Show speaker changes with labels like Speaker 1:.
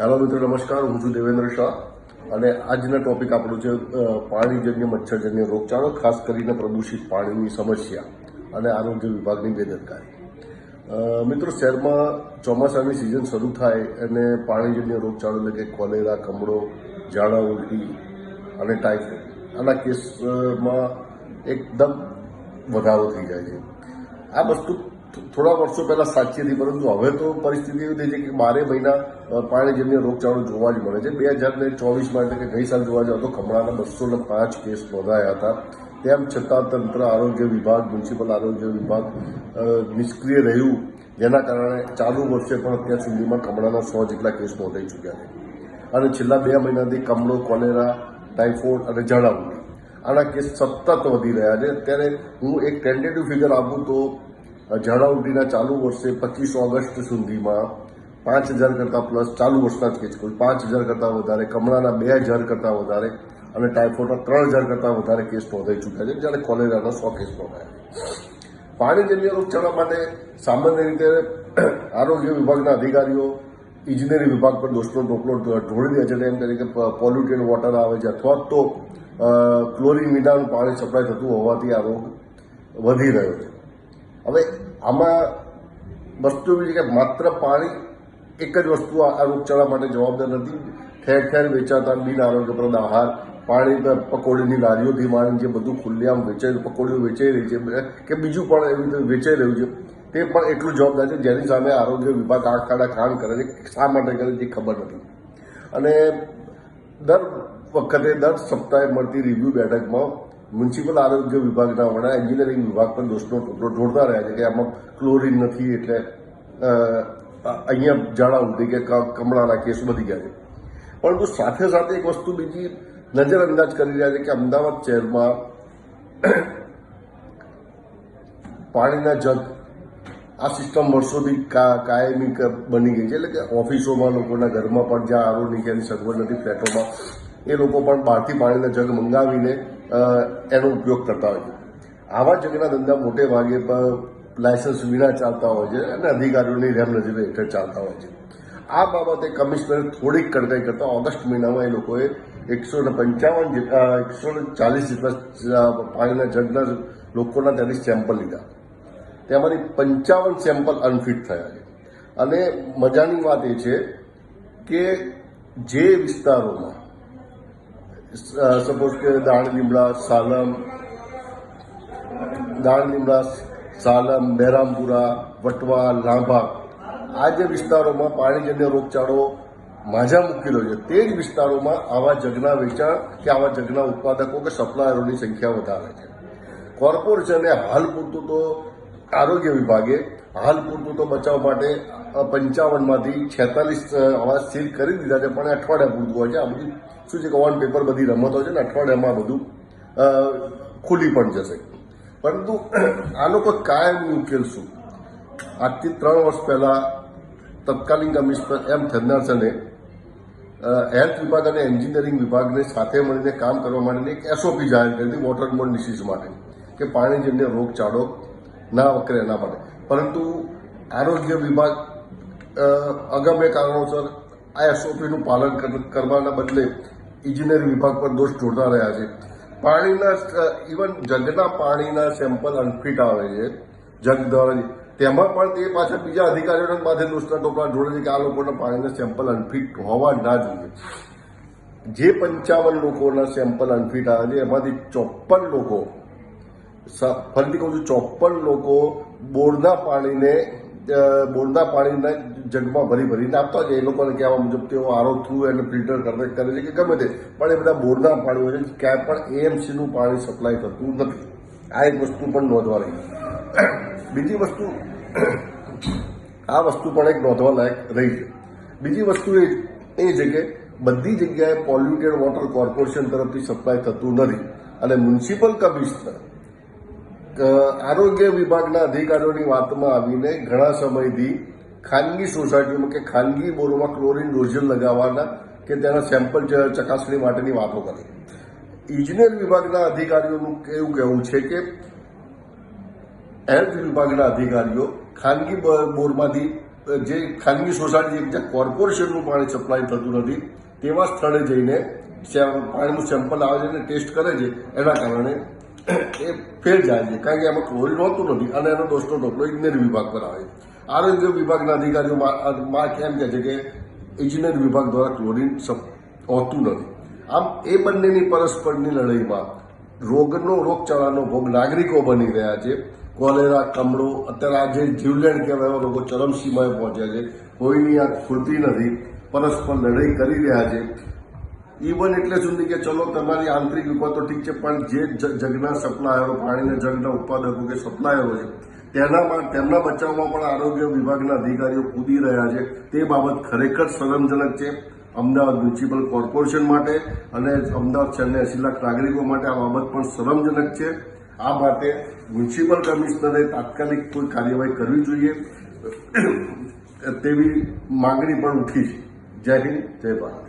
Speaker 1: Hello મિત્રો, નમસ્કાર. હું છું દેવેન્દ્ર શાહ. અને આજના ટોપિક આપણું છે પાણીજન્ય મચ્છરજન્ય રોગચાળો, ખાસ કરીને પ્રદૂષિત પાણીની સમસ્યા અને આરોગ્ય વિભાગની બેદરકારી. મિત્રો, શહેરમાં ચોમાસાની સિઝન શરૂ થાય અને પાણીજન્ય રોગચાળો એટલે કે કોલેરા, કમળો, ઝાડા, ઉલટી અને ટાઇફોઇડ, આના કેસમાં એકદમ વધારો થઈ જાય છે. આ વસ્તુ થોડા વર્ષો પહેલાં સાચી હતી પરંતુ હવે તો પરિસ્થિતિ એવી થઈ છે કે બારે મહિના પાણીજન્ય રોગચાળો જોવા જ મળે છે. બે હજાર ને ચોવીસમાં એટલે કે ગઈ સાલ જોવા જાવ તો ખમણાના બસો ને પાંચ કેસ નોંધાયા હતા. તેમ છતાં તંત્ર, આરોગ્ય વિભાગ, મ્યુનિસિપલ આરોગ્ય વિભાગ નિષ્ક્રિય રહ્યું. જેના કારણે ચાલુ વર્ષે પણ અત્યાર સુધીમાં કમળાના સો જેટલા કેસ નોંધાઈ ચૂક્યા છે. અને છેલ્લા બે મહિનાથી કમળો, કોલેરા, ટાઇફોઇડ અને ઝાડા આના કેસ સતત વધી રહ્યા છે. અત્યારે હું એક ટેન્ટેટિવ ફિગર આપું તો ઉલટીના ચાલુ વર્ષે પચીસ ઓગસ્ટ સુધીમાં પાંચ હજાર કરતાં પ્લસ ચાલુ વર્ષના જ કેસ કોઈ પાંચ હજાર કરતાં વધારે, કમળાના બે હજાર કરતાં વધારે અને ટાઇફોઇડના ત્રણ હજાર કરતાં વધારે કેસ નોંધાઈ ચૂક્યા છે, જ્યારે કોલેરાના સો કેસ નોંધાયા. છે પાણીજન્ય રોગચાળા માટે સામાન્ય રીતે આરોગ્ય વિભાગના અધિકારીઓ ઇજનેરી વિભાગ પર દોષનો ટોપલો ઢોળી દે છે એમ તરીકે પોલ્યુટેડ વોટર આવે છે અથવા તો ક્લોરિન વિનાનું પાણી સપ્લાય થતું હોવાથી આ રોગ વધી રહ્યો છે. હવે આમાં વસ્તુ એવી છે કે માત્ર પાણી એક જ વસ્તુ આ રોગચાળા માટે જવાબદાર નથી. ઠેર ઠેર વેચાતા બિન આરોગ્યપ્રદ આહાર, પાણી પકોડીની લારીઓથી માંડીને જે બધું ખુલ્લેઆમ વેચાઈ પકોડીઓ વેચાઈ રહી છે કે બીજું પણ એવી રીતે વેચાઈ રહ્યું છે, તે પણ એટલું જવાબદાર છે જેની સામે આરોગ્ય વિભાગ આંખ કાઢા કાન કરે છે, શા માટે કરે એ ખબર નથી. અને દર વખતે, દર સપ્તાહે મળતી રિવ્યુ બેઠકમાં મ્યુનિસિપલ આરોગ્ય વિભાગના વડા એન્જિનિયરિંગ વિભાગ પણ દોષનો ટુકડો ઢોળતા રહ્યા છે કે આમાં ક્લોરિન નથી એટલે અહીંયા ઝાડા ઉલટી કે, કમળાના કેસ વધી ગયા છે. પરંતુ સાથે સાથે એક વસ્તુ બીજી નજરઅંદાજ કરી રહ્યા છે કે અમદાવાદ શહેરમાં પાણીના જગ આ સિસ્ટમ વર્ષોથી કાયમી બની ગઈ છે. એટલે કે ઓફિસોમાં, લોકોના ઘરમાં પણ જ્યાં આરો નીચેની સગવડ નથી, ફ્લેટોમાં, એ લોકો પણ બહારથી પાણીના જગ મંગાવીને એનો ઉપયોગ કરતા હોય છે. આવા ચકના ધંધા મોટે ભાગે લાયસન્સ વિના ચાલતા હોય છે અને અધિકારીઓની રેમ નજરે હેઠળ ચાલતા હોય છે. આ બાબતે કમિશનરે થોડીક કડકાઈ કરતા ઓગસ્ટ મહિનામાં એ લોકોએ એકસો ને પંચાવન જેટલા એકસો ને ચાલીસ જેટલા પાણીના જગના લોકોના ત્યાંથી સેમ્પલ લીધા. તેમાંથી પંચાવન સેમ્પલ અનફિટ થયા છે. અને મજાની વાત એ છે કે જે વિસ્તારોમાં સપોઝ કે દાણ લીમડા, સાલમ દાણ લીમડા, સાલમ બહેરામપુરા વટવા, લાંભા, આ જે વિસ્તારોમાં પાણીજન્ય રોગચાળો માજા મૂકેલો છે, તે જ વિસ્તારોમાં આવા જગના વેચાણ કે આવા જગના ઉત્પાદકો કે સપ્લાયરોની સંખ્યા વધારે છે. કોર્પોરેશને હાલ પૂરતું તો આરોગ્ય વિભાગે હાલ પૂરતું તો બચાવ માટે પંચાવનમાંથી છેતાલીસ આવા સીલ કરી દીધા છે, પણ અઠવાડિયા પૂરતું હોય છે. આ બધું શું છે કે ઓન પેપર બધી રમતો છે ને, અઠવાડિયામાં બધું ખુલી પણ જશે. પરંતુ આનો કોઈ કાયમ ઉકેલ શું? આજથી ત્રણ વર્ષ પહેલાં તત્કાલીન કમિશનર એમ થનારસને હેલ્થ વિભાગ અને એન્જિનિયરિંગ વિભાગને સાથે મળીને કામ કરવા માટેની એક એસઓપી જાહેર કરી હતી વોટરબોર્ન ડિસીઝ માટે, કે પાણીજન્ય રોગચાળો ના વકરે એના માટે. પરંતુ આરોગ્ય વિભાગ અગમ્ય કારણોસર આ એસઓપીનું પાલન કર- કરવાના બદલે ઇજનેરી વિભાગ પર દોષ જોડતા રહ્યા છે. પાણીના ઇવન જગના પાણીના સેમ્પલ અનફિટ આવે છે, જગ દ્વારા તેમાં પણ તે પાછા બીજા અધિકારીઓને માથે દોષના ટોપલા જોડે છે કે આ લોકોના પાણીના સેમ્પલ અનફિટ હોવા ના જોઈએ. જે પંચાવન લોકોના સેમ્પલ અનફિટ આવે છે, એમાંથી ચોપન લોકો ફરીથી કહું છું ચોપન લોકો બોરના પાણીને બોરના પાણીને જગમાં ભરી ભરીને આપતા હોય એ લોકોને કહેવા મુજબ તેઓ આરો થ્રુ એને ફિલ્ટર કરે કરે છે કે ગમે તે. પણ એ બધા બોરના પાણી હોય છે, ક્યાંય પણ એએમસીનું પાણી સપ્લાય થતું નથી. આ એક વસ્તુ પણ નોંધવા રહી બીજી વસ્તુ, આ વસ્તુ પણ એક નોંધવા લાયક રહી છે. બીજી વસ્તુ એ એ છે કે બધી જગ્યાએ પોલ્યુટેડ વોટર કોર્પોરેશન તરફથી સપ્લાય થતું નથી. અને મ્યુનિસિપલ કમિશનર આરોગ્ય વિભાગના અધિકારીઓની વાતમાં આવીને ઘણા સમયથી ખાનગી સોસાયટીઓમાં કે ખાનગી બોરોમાં ક્લોરિન ડોઝલ લગાવવાના કે તેના સેમ્પલ ચકાસણી માટેની વાતો કરી. ઇજનેર વિભાગના અધિકારીઓનું એવું કહેવું છે કે હેલ્થ વિભાગના અધિકારીઓ ખાનગી બોરમાંથી જે ખાનગી સોસાયટી જે કોર્પોરેશનનું પાણી સપ્લાય થતું નથી, તેવા સ્થળે જઈને પાણીનું સેમ્પલ આવે છે અને ટેસ્ટ કરે છે, એના કારણે એ ફેલ જાય છે. કારણ કે એમાં ક્લોરીન હોતું નથી. અને એનો દોષનો ઢોકલો ઇજનેરી વિભાગ પર આવે આરોગ્ય વિભાગના અધિકારીઓ મા- એમ કહે છે કે ઇજનેરી વિભાગ દ્વારા ક્લોરિન હોતું નથી. આમ એ બંનેની પરસ્પરની લડાઈમાં રોગનો, રોગચાળાનો ભોગ નાગરિકો બની રહ્યા છે. કોલેરા, કમળો, અત્યારે આ જે જીવલેણ કહેવાય એવા રોગો ચરમસીમાએ પહોંચ્યા છે. કોઈની આ ખૂલતી નથી. પરસ્પર લડાઈ કરી રહ્યા છે. ઇવન એટલે સુધી કે ચલો તમારી આંતરિક વિગતો ઠીક છે, પણ જે જગના સપ્લાયરો, પાણીના જગના ઉત્પાદકો કે સપ્લાયરો છે તેનામાં તેમના બચાવમાં પણ આરોગ્ય વિભાગના અધિકારીઓ કૂદી રહ્યા છે. તે બાબત ખરેખર શરમજનક છે. અમદાવાદ મ્યુનિસિપલ કોર્પોરેશન માટે અને અમદાવાદ શહેરના એસી લાખ નાગરિકો માટે આ બાબત પણ શરમજનક છે. આ માટે મ્યુનિસિપલ કમિશનરે તાત્કાલિક કોઈ કાર્યવાહી કરવી જોઈએ. તેવી માંગણી પણ ઉઠી છે. જય હિન્દ, જય ભારત.